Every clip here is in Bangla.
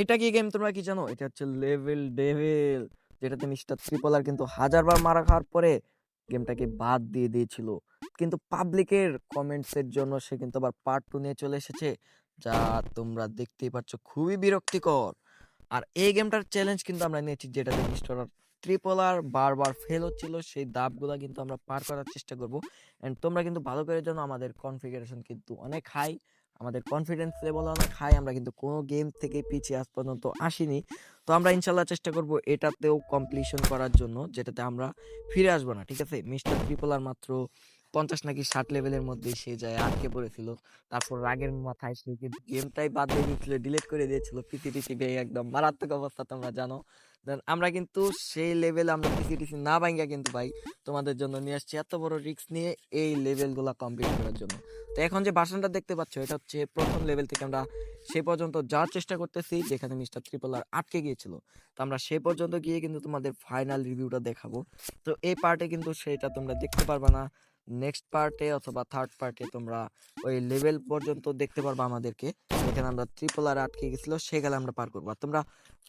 এটা কি গেম তোমরা কি জানো? এটা হচ্ছে লেভেল ডেভিল যেটাতে মিস্টার ত্রিপলার কিন্তু হাজারবার মারা খাওয়ার পরে গেমটাকে বাদ দিয়ে দিয়েছিল। কিন্তু পাবলিকের কমেন্টস এর জন্য সে কিন্তু আবার পার্ট টু নিয়ে চলে এসেছে, যা তোমরা দেখতেই পাচ্ছ খুবই বিরক্তিকর। আর এই গেমটার চ্যালেঞ্জ কিন্তু আমরা নিয়েছি, যেটাতে মিস্টার ত্রিপলার বারবার ফেল হচ্ছিল, সেই দাবগুলা কিন্তু আমরা পার করার চেষ্টা করব। এন্ড তোমরা কিন্তু ভালো করে জানো, আমাদের কনফিগারেশন কিন্তু অনেক হাই আমাদের কনফিডেন্স লেভেল অনেক হাই আমরা কিন্তু কোনো গেম থেকে পিছিয়ে আজ পর্যন্ত আসিনি। তো আমরা ইনশাল্লাহ চেষ্টা করব এটাতেও কমপ্লিশন করার জন্য, যেটাতে আমরা ফিরে আসব না, ঠিক আছে? মিস্টার পিপল আর মাত্র পঞ্চাশ নাকি ষাট লেভেলের মধ্যে সে যায় আটকে পড়েছিল? তারপর রাগের মাথায় সে গেমটাই বাদ দিয়ে দিয়েছিল ডিলিট করে দিয়েছিল পিসি ভেঙে একদম মারাত্মক অবস্থা তোমরা জানো। Then আমরা কিন্তু সেই লেভেল আমরা পিসি টিসি না ভাঙ্গা কিন্তু ভাই তোমাদের জন্য নিয়ে আসছি এত বড় রিস্ক নিয়ে এই লেভেলগুলো কমপ্লিট করার জন্য। তো এখন যে বাসনটা দেখতে পাচ্ছ, এটা হচ্ছে প্রথম লেভেল থেকে আমরা সে পর্যন্ত যাওয়ার চেষ্টা করতেছি, যেখানে মিস্টার ত্রিপলার আটকে গিয়েছিল। তো আমরা সে পর্যন্ত গিয়ে কিন্তু তোমাদের ফাইনাল রিভিউটা দেখাবো। তো এই পার্টে কিন্তু সেটা তোমরা দেখতে পারবা না। নেক্সট পার্টে অথবা থার্ড পার্টে তোমরা ওই লেভেল পর্যন্ত দেখতে পারবা আমাদেরকে। যেখানে আমরা ত্রিপলার আটকে গেছিল, সেখানে আমরা পার করব। আর তোমরা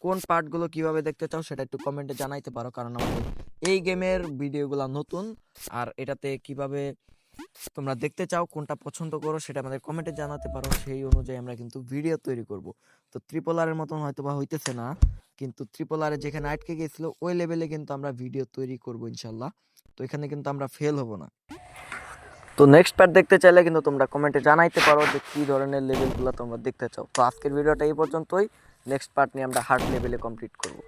কোন পার্টগুলো কীভাবে দেখতে চাও সেটা একটু কমেন্টে জানাইতে পারো, কারণ আমাদের এই গেমের ভিডিওগুলো নতুন। আর এটাতে কীভাবে তোমরা দেখতে চাও, কোনটা পছন্দ করো সেটা আমাদের কমেন্টে জানাতে পারো। সেই অনুযায়ী আমরা কিন্তু ভিডিও তৈরি করব। তো ত্রিপলারের মতন হয়তো বা হইতেছে না, কিন্তু ত্রিপলারে যেখানে আটকে গেছিল, ওই লেভেলে কিন্তু আমরা ভিডিও তৈরি করব ইনশাল্লাহ। তো এখানে কিন্তু আমরা ফেল হব না। তো নেক্সট পার্ট দেখতে চাইলে কিন্তু তোমরা কমেন্টে জানাইতে পারো যে কী ধরনের লেভেলগুলো তোমরা দেখতে চাও। তো আজকের ভিডিওটা এই পর্যন্তই। নেক্সট পার্ট নিয়ে আমরা হার্ড লেভেলে কমপ্লিট করব।